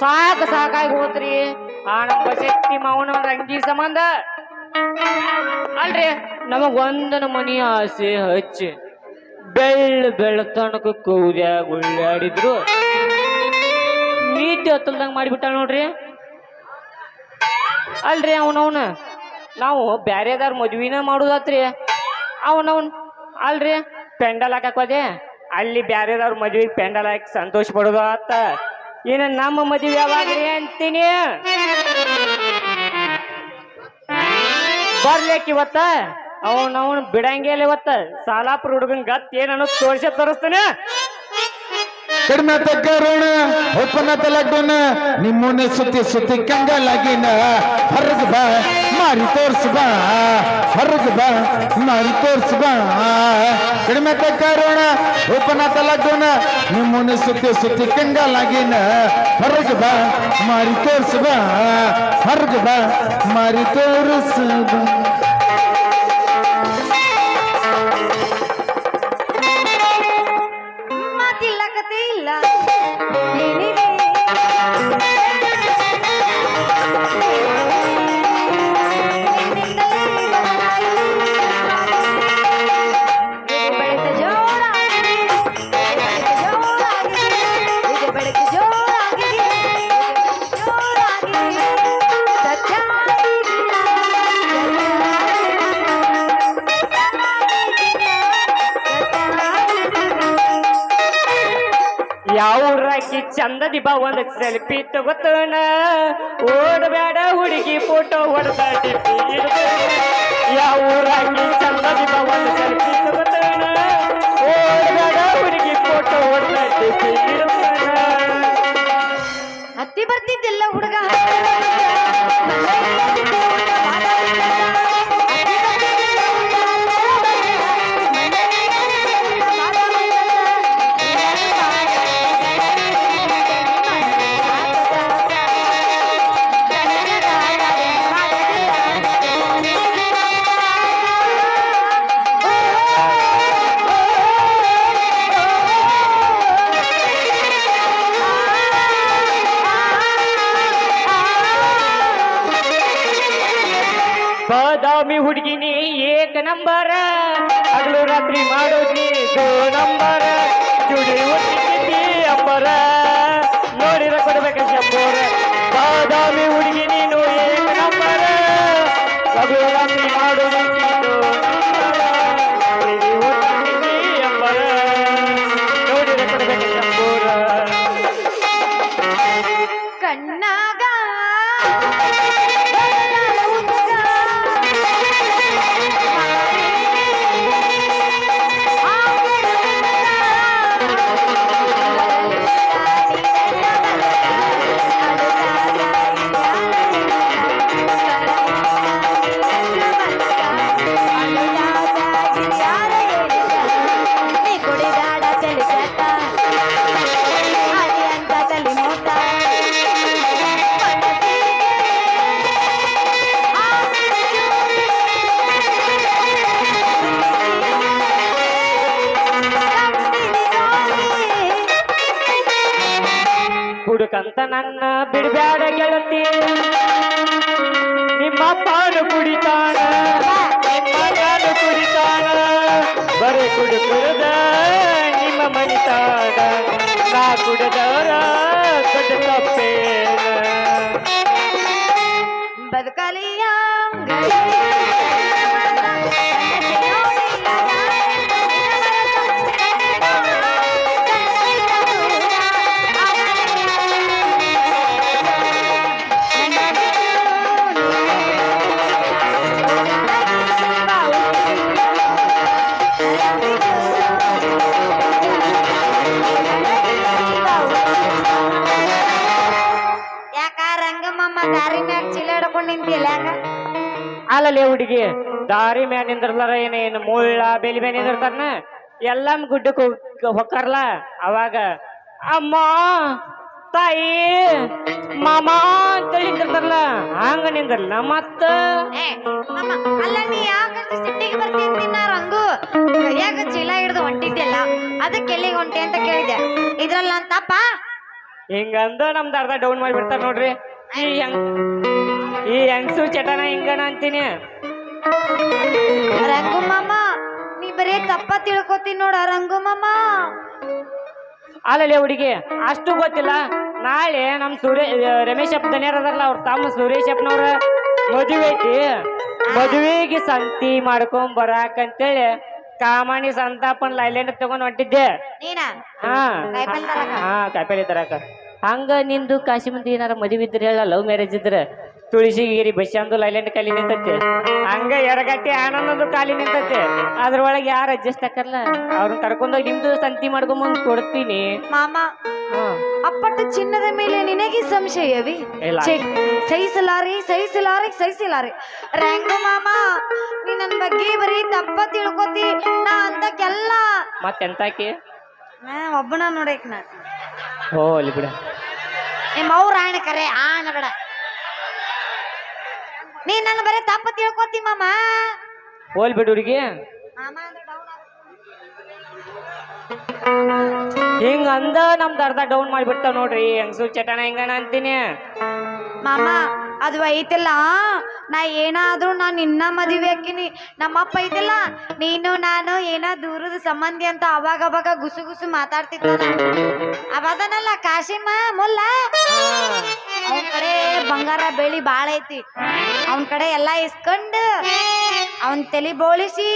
ಸಾಕು, ಸಾಕಾಗಿ ಹೋತ್ರಿ. ಆ ಶಕ್ತಿ ಮಾವನ ಅಂಗಿ ಸಂಬಂಧ. ಅಲ್ರಿ ನಮಗ್ ಒಂದನ ಮನಿ ಆಸೆ ಹಚ್ಚಿ, ಬೆಳ್ಳ ಬೆಳ್ಳ ತನಕ ಕೌದ್ಯಾಗ ಉಳ್ಳಾಡಿದ್ರು. ನೀತಿ ಹತ್ತಲ್ದಂಗ ಮಾಡಿಬಿಟ್ಟ ನೋಡ್ರಿ. ಅಲ್ರಿ ಅವನವನ, ನಾವು ಬ್ಯಾರೆದಾರ ಮದ್ವಿನ ಮಾಡುದಾತ್ರಿ. ಅವನವನ್, ಅಲ್ರಿ, ಪೆಂಡಲ್ ಹಾಕಕ್ ಹೋದೆ. ಅಲ್ಲಿ ಬ್ಯಾರೆದವ್ರ ಮದ್ವೆಗೆ ಪೆಂಡಲ್ ಹಾಕಿ ಸಂತೋಷ ಪಡೋದು ಆತ. ಇನ್ನು ನಮ್ಮ ಮದ್ವೆ ಯಾವಾಗ್ರಿ ಅಂತೀನಿ? ಬರ್ಲಿಕ್ಕೆ ಇವತ್ತ? ಅವನ್ ಅವನ್ ಬಿಡಂಗಿಲ್ಲ ಇವತ್ತ. ಸಾಲಾಪುರ ಹುಡುಗನ್ ಗತ್ ಏನನ್ನೋ ತೋರಿಸ ತೋರಿಸ್ತಾನೆ. ಕಡಿಮೆ ತಗ್ಗಾರೋಣ ತಲಗ್ಡೋಣ ನಿಮ್ಮನ್ನೇ ಸುತ್ತಿ ಸುತ್ತಿ ಕಂಗಲಾಗಿನ ಬಾ, ಮಾರಿ ತೋರ್ಸ್ ಬಾ, ಹೊರಗ ಬಾ, ಮಾರಿ ತೋರ್ಸ್ ಬಾ. ಕಡಿಮೆ ತಗ್ಗಾರೋಣ ಒಪ್ಪನ ತಲಗ್ಡೋಣ ನಿಮ್ಮನ್ನು ಸುತ್ತಿ ಸುತ್ತಿ ಕಂಗಾಲಾಗಿನ. ಹೊರಗ ಬಾ, ಮಾರಿ ತೋರ್ಸ್ ಬಾ, ಹೊರಗ ಬಾ, ಮಾರಿ ತೋರ್ಸ್ ಬಾ. ಯಾವ್ರಾಕಿ ಚಂದದಿ ಬಾ ಸೆಲ್ಫಿ ಓಡಬೇಡ ಹುಡುಗಿ ಫೋಟೋ ಹೊಡೆದ ಟಿಪ್ಪಿ ಊರಾಗಿ ಚಂದದಿ ಬಾ ಒಂದ್ ಸೆಲ್ಫಿ ತಗೋತಾನ. ಓಡಬೇಡ ಹುಡುಗಿ ಫೋಟೋ ಹೊಡೆದ ಟಿಪ್ಪಿ ಹತ್ತಿ ಬರ್ತಿದ್ದೆಲ್ಲ ಹುಡುಗ. ಬಾದಾಮಿ ಹುಡುಗಿನಿ ಏಕ ನಂಬರ. ಹಗಲು ರಾತ್ರಿ ಮಾಡೋದಿ ದೋ ನಂಬರ. ಚುಡಿ ಹುಡುಗಿ ಅಂಬರ. ನೋಡಿರ ಕೊಡ್ಬೇಕ ಶಂಬೋರ ಬಾದಾಮಿ ಹುಡುಗಿ ನೀನು ಏಕ ನಂಬರ. ಹಗಲು ರಾತ್ರಿ ಹುಡುಕಂತ ನನ್ನ ಬಿಡಬ್ಯಾಡ ಗೆಳತಿ. ನಿಮ್ಮ ಪಾಲು ಕುಡಿತಾನ ನಿಮ್ಮ ಮಗನು ಕುಡಿತಾನ ಬರೀ ಕುಡು ಕುಡದ ನಿಮ್ಮ ಮನಿತಾನ ನಾ ಕುಡದವರ ದೊಡ್ಡ ತಪ್ಪೇನ. ಬದುಕಲಿಯ ಅಲ್ಲಲ್ಲೇ ಹುಡುಗಿ. ದಾರಿ ಮ್ಯಾನ್ ನಿಂದ್ರಲಾರ ಏನೇನು ಮುಳ್ಳ ಬೆಲಿ ಮ್ಯಾನ್ ನಿಂದಿರ್ತಾರನ? ಎಲ್ಲಮ್ ಗುಡ್ಡಕ್ಕೆ ಹೊಕ್ಕಾರಲ್ಲ ಅವಾಗ ಅಮ್ಮ ತಾಯಿ ಮಾಮ ಅಂತೇಳಿ ನಿಂದಿರ್ತಾರಲ್ಲ ಹಂಗ ನಿಂದಿರ್ಲ ಮತ್ತ? ಅಲ್ಲ ನೀ ಯಾಕಂತ ಸಿಟ್ಟಿಗೆ ಬರ್ತೀನಿ ರಂಗು? ಕೈಯಾಗ ಚೀಲ ಹಿಡಿದು ಹೊಂಟಿದ್ದೆಲ್ಲ ಅದಕ್ಕೆ ಎಲ್ಲಿಗೆ ಹೊಂಟಿ ಅಂತ ಕೇಳಿದೆ ಇದ್ರಲ್ಲ ಅಂತಪ್ಪ ಹಿಂಗಂದ ನಮ್ದು ಅರ್ಧ ಡೌನ್ ಮಾಡಿಬಿಡ್ತಾರ ನೋಡ್ರಿ. ಈ ಹೆಂಗ್ ಈ ಹೆಂಗ್ಸು ಚಟನ ಹಿಂಗಣ ಅಂತೀನಿ. ರಂಗು ಮಾಮ ನೀ ಬರೇ ತಪ್ಪ ತಿಳ್ಕೊತೀನಿ ನೋಡ ರಂಗು ಮಾಮ. ಅಲ್ಲಲ್ಲಿ ಹುಡುಗಿ ಅಷ್ಟು ಗೊತ್ತಿಲ್ಲ. ನಾಳೆ ನಮ್ ಸೂರ್ಯ ರಮೇಶ್ ಅಪ್ಪ ಅದಾರಲ್ಲ ಅವ್ರ ತಮ್ಮ ಸುರೇಶ್ ಅಪ್ಪನವ್ರ ಮದುವೆ ಐತಿ. ಮದುವೆಗೆ ಸಂತಿ ಮಾಡ್ಕೊಂಡ್ ಬರಾಕಂತೇಳಿ ಕಾಮಣಿ ಸಂತಾಪನ್ ಲೈಲೆಂಡ್ ತಗೊಂಡ್ ಹೊಂಟಿದ್ದೆ. ನೀನ? ಹಾ. ಕಾಯಿಪಲ್ಲೆ ತರಕ? ಹಾ ಕಾಯಿಪಲ್ಲೆ ತರಾಕ. ಹಂಗ ನಿಂದು ಕಾಶಿ ಮಂದಿ ಏನಾರ ಮದುವೆ ಇದ್ರೆ ಹೇಳ ಲವ್ ಮ್ಯಾರೇಜ್ ಇದ್ರೆ. ತುಳಸಿಗಿರಿ ಬಸ್ಸಂದು ಲೈಲೆಂಡ್ ಕಾಲಿ ನಿಂತತೆ. ಹಂಗ ಎರಗಟ್ಟಿ ಆನಂದೊಂದು ಕಾಲಿ ನಿಂತತೆ. ಅದ್ರೊಳಗೆ ಯಾರು ಅಡ್ಜಸ್ಟ್ ಹಾಕಲ್ಲ ಅವ್ರನ್ನ ಕರ್ಕೊಂಡೋಗಿ ನಿಮ್ದು ಸಂತಿ ಮಾಡ್ಕೊಂಬಂದು ಕೊಡ್ತೀನಿ. ಮಾಮಾ ಅಪ್ಪಟ್ಟ ಅಪ್ಪಟ ಚಿನ್ನದ ಮೇಲೆ ನಿನಗೆ ಸಂಶಯವಿ? ಇಲ್ಲ. ಛೆ, ಸಹಿಸಲಾರಿ ಸಹಿಸಲಾರಿ ಸಹಿಸಲಾರಿ. ರ್ಯಾಂಕು ಮಾಮ ನೀ ನನ್ನ ಬಗ್ಗೆ ಬರೀ ತಪ್ಪ ತಿಳ್ಕೊತಿ. ನಾ ಅಂತಕ್ಕೆಲ್ಲ ಮತ್ತೆಂತಾಕಿ? ನಾ ಒಬ್ಬನ ನೋಡಕ್ ನಾ. ಓ ಅಲ್ಲಿ ಬಿಡ. ಏ ಅವ್ರ ಕರೆ ಆ ನೀ ನನ್ನ ಬರೀ ತಪ್ಪು ತಿಳ್ಕೊತಿ ಮಾಮ. ಹೋಲ್ ಬಿಡು ಹುಡುಗಿ. ಹಿಂಗ ಅಂದ ನಮ್ದು ಅರ್ಧ ಡೌನ್ ಮಾಡಿಬಿಡ್ತಾವ ನೋಡ್ರಿ. ಹೆಂಗ್ಸು ಚಟನ ಹೆಂಗಣ ಅಂತೀನಿ. ಮಾಮ ಅದು ಐತಿಲ್ಲ. ನಾ ಏನಾದ್ರೂ ನಾನು ಇನ್ನ ಮದುವೆ ಹಾಕಿನಿ. ನಮ್ಮಪ್ಪ ಐತಿಲ್ಲ. ನೀನು ನಾನು ಏನೋ ದೂರದ ಸಂಬಂಧಿ ಅಂತ ಅವಾಗ ಅವಾಗ ಗುಸು ಗುಸು ಮಾತಾಡ್ತಿದ್ದ ಅವಾದನಲ್ಲ ಕಾಶಿಮ್ಮ ಮುಲ್ಲ. ಅವನ ಕಡೆ ಬಂಗಾರ ಬೆಳಿ ಬಾಳ ಐತಿ. ಅವನ ಕಡೆ ಎಲ್ಲಾ ಇಸ್ಕೊಂಡು ಅವನ್ ತಲೆ ಬೋಳಿಸಿ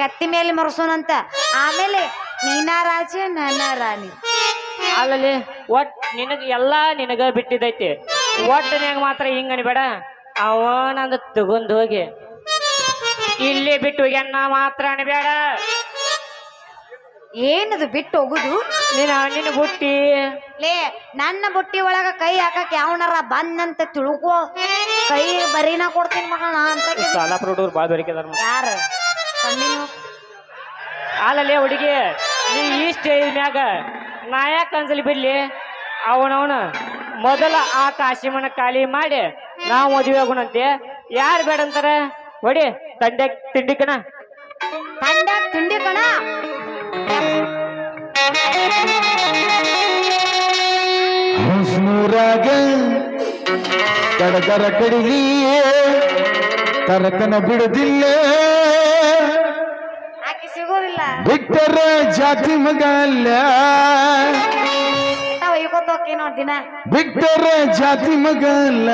ಕತ್ತಿ ಮೇಲೆ ಮರಸೋನಂತ. ಆಮೇಲೆ ನೀನಾ ರಾಜ ನಾನಾ ರಾಣಿ. ಅಲ್ಲಲ್ಲಿ ಒಟ್ ನಿನಗ ಎಲ್ಲಾ ನಿನಗ ಬಿಟ್ಟಿದೈತಿ. ನಿನಗ ಮಾತ್ರ ಹಿಂಗ ಅನ್ಬೇಡ. ಅವನಂದ ತಗೊಂಡು ತಗೊಂಡ್ ಹೋಗಿ. ಇಲ್ಲಿ ಬಿಟ್ಟು ಎನ್ನ ಮಾತ್ರ ಅನ್ಬೇಡ. ಏನದು ಬಿಟ್ಟು ಹೋಗುದು? ನಿನ್ನ ನಿನ್ನ ಬುಟ್ಟಿ. ಲೇ ನನ್ನ ಬುಟ್ಟಿ ಒಳಗ ಕೈ ಹಾಕಕ್ ಯಾವನಾರ ಬಂದಂತ ತಿಳ್ಕೋ. ಕೈ ಬರೀನ ಕೊಡ್ತೀನಿ ಮಗಣ ಅಂತ ಸಾಲಾಪುರ ಹುಡುಗರು ಬೇಡಿಕೆದಾರ ಯಾರ? ಕಣ್ಣಿನ ಅಲ್ಲಲ್ಲೇ ಹುಡುಗಿ ನೀ ಈ ಸ್ಟೇಜ್ ಮ್ಯಾಗ ನಾ ಯಾಕೆ ಅನ್ಸಲಿ ಬಿಡ್ಲಿ. ಅವನವನ ಮೊದಲ ಆ ಕಾಶಿಮನ ಖಾಲಿ ಮಾಡಿ ನಾವು ಮದುವೆ ಆಗೋಣಂತೆ. ಯಾರು ಬೇಡ ಅಂತಾರ ಹೊಡಿ ತಂಡೆ ತಿಂಡಿಕಣ ತಂಡ ತಿಂಡಿ ಕಣ. ಹಂಸ್ನೂರಾಗ ಕಡದರ ಕಡಿಲಿ ತರಕನ ಬಿಡದಿಲ್ಲ. ಸಿಗೋದಿಲ್ಲ ಬಿಟ್ಟರ ಜಾತಿ ಮಗಲ್ಲ ಬಿಟ್ಟರ ಜಾತಿ ಮಗಲ್ಲ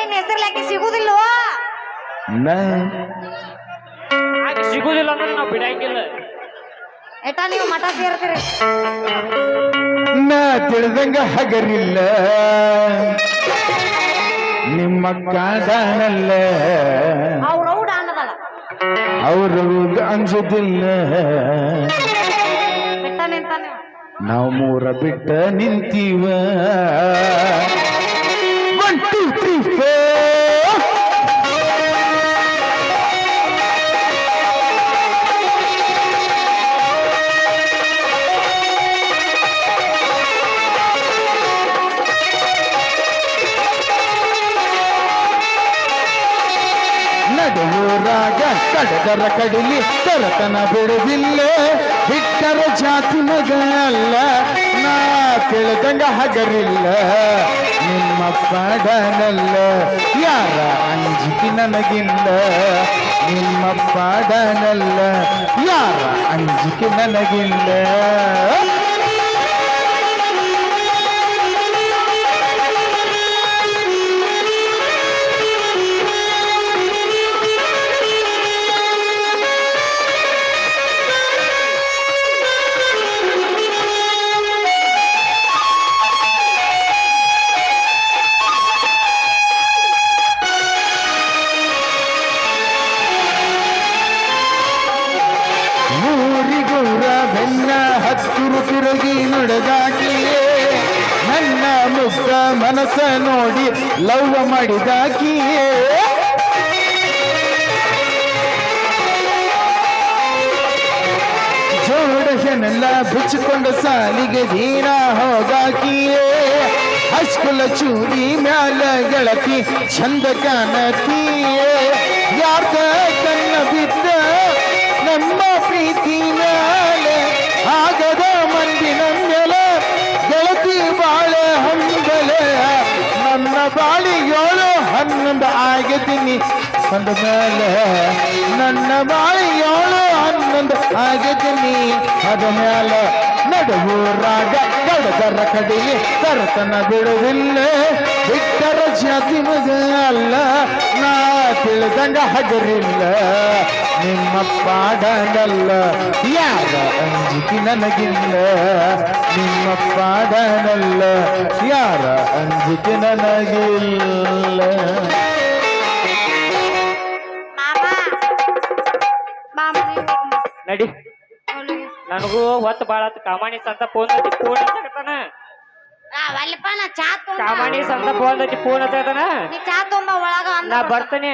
ನಿನ್ನ ಹೆಸರು ನಾ ಆಗ ಸಿಗುದಿಲ್ಲ ಅಂದ್ರೆ ನಾವು ಬಿಡಂಗಿಲ್ಲ. ಎಟ ನೀವು ಮಠ ಸೇರ್ತೀರಿ. ನಾ ತಿಳಿದಂಗ ಹಗರಿಲ್ಲ. ನಿಮ್ಮ ಕಾಡಲ್ಲ ಅವ್ರ ಔಡ ಅನ್ನದಲ್ಲ ಅವರು ಅನ್ಸುದಿಲ್ಲ. ಬಿಟ್ಟ ನಾವು. ಮೂರ ಬಿಟ್ಟ ನಿಂತೀವ. ಒನ್ ಟೂ ತ್ರೀ ಫೋರ್ ನಡುವೂರಾಗ ಕಡದರ ಕಡಿಲಿ ತರತನ ಬಿಡುದಿಲ್ಲ. ಬಿಟ್ಟರ ಜಾತಿ ಮಗ ಅಲ್ಲ ನಾ ತಿಳಿದಂಗ ಹಗರಿಲ್ಲ. ನಿಮ್ಮ ಪಾಡನಲ್ಲ, ಯಾರ ಅಂಜಿಕೆ ನನಗಿಲ್ಲ. ನಿಮ್ಮ ಪಾಡನಲ್ಲ, ಯಾರ ಅಂಜಿಕೆ ನನಗಿಲ್ಲ. ಮನಸ್ಸ ನೋಡಿ ಲವ್ ಮಾಡಿದಾಕಿಯೇ ಜೋಡನೆಲ್ಲ ಬಿಚ್ಚಿಕೊಂಡು ಸಾಲಿಗೆ ದೀನ ಹೋಗಾಕಿಯೇ ಹೈಸ್ಕೂಲ ಚೂರಿ ಮ್ಯಾಲ ಗೆಳತಿ ಚಂದ ಕಾಣತಿಯೇ ಯಾರ್ದ ಕಣ್ಣ ಬಿದ್ದ ನಮ್ಮ ಪ್ರೀತಿ ಮ್ಯಾಲ ಅಂದ ಮೇಲೆ ನನ್ನ ಬಾಳಿಯೋಳು ಹನ್ನೊಂದು ಆಗಿದ್ದೀನಿ ಅದ ಮ್ಯಾಲ ನಡುವೂರಾಗ ಕಡದರ ಕಡೆಗೆ ಕರತನ ಬಿಡುವಿಲ್ಲ ಬಿಟ್ಟರ ಜಾತಿ ಮಗ ಅಲ್ಲ, ನಾ ತಿಳಿದಂಗ ಹಗರಿಲ್ಲ. ನಿಮ್ಮ ಪಾಡನಲ್ಲ ಯಾರ ಅಂಜಿಕೆ ನನಗಿಲ್ಲ. ನಿಮ್ಮ ಪಾಡನಲ್ಲ ಯಾರ ಅಂಜಿಕೆ ನನಗಿಲ್ಲ. ನಡಿ. ನನಗೂ ಹೊತ್ತು ಬಾಳ ಕಾಮಾಣಿ ಸಂತ ಫೋನ್ ಹಚ್ಚಿ ಫೋನ್ ಹಚ್ಚಕತ್ತಾನ. ಕಾಮಾಣಿ ಸಂತ ಫೋನ್ ಹಚ್ಚಿ ಫೋನ್ ಹಚ್ಚತಾನ ನೀ ಬರ್ತೇನೆ.